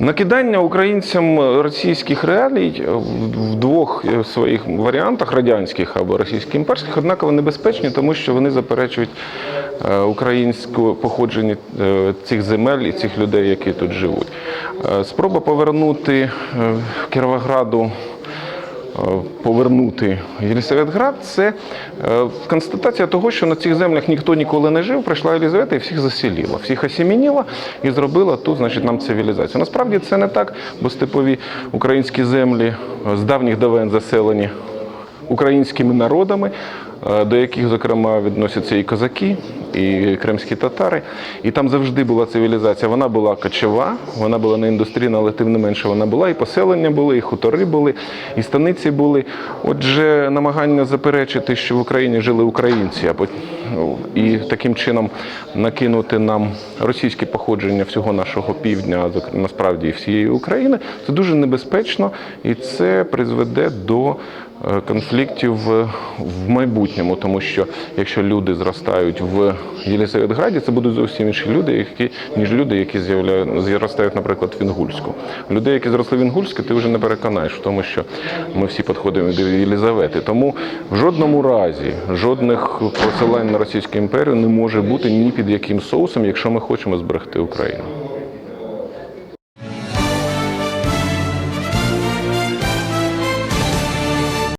Накидання українцям російських реалій в двох своїх варіантах радянських або російсько-імперських однаково небезпечні, тому що вони заперечують е, українське походження е, цих земель і цих людей, які тут живуть. Е, Спроба повернути е, Кіровограду е, повернути Єлісаветград, це е, констатація того, що на цих землях ніхто ніколи не жив, прийшла Єлізавета і всіх засіліла, всіх осімініла і зробила тут, значить, нам цивілізацію. Насправді це не так, бо степові українські землі е, з давніх давен заселені українськими народами, е, до яких, зокрема, відносяться і козаки, і кримські татари. І там завжди була цивілізація. Вона була кочова, вона була не індустрійна, але тим не менше вона була. І поселення були, і хутори були, і станиці були. Отже, намагання заперечити, що в Україні жили українці, а пот- ну, і таким чином накинути нам російське походження всього нашого півдня, насправді і всієї України, це дуже небезпечно, і це призведе до е, конфліктів в- в майбутньому, тому що якщо люди зростають в Єлисаветграді, це будуть зовсім інші люди, які ніж люди, які зростають, наприклад, в Інгульську. Людей, які зросли в Інгульську, ти вже не переконаєш в тому, що ми всі підходимо до Єлизавети. Тому в жодному разі жодних посилань на Російську імперію не може бути ні під яким соусом, якщо ми хочемо зберегти Україну.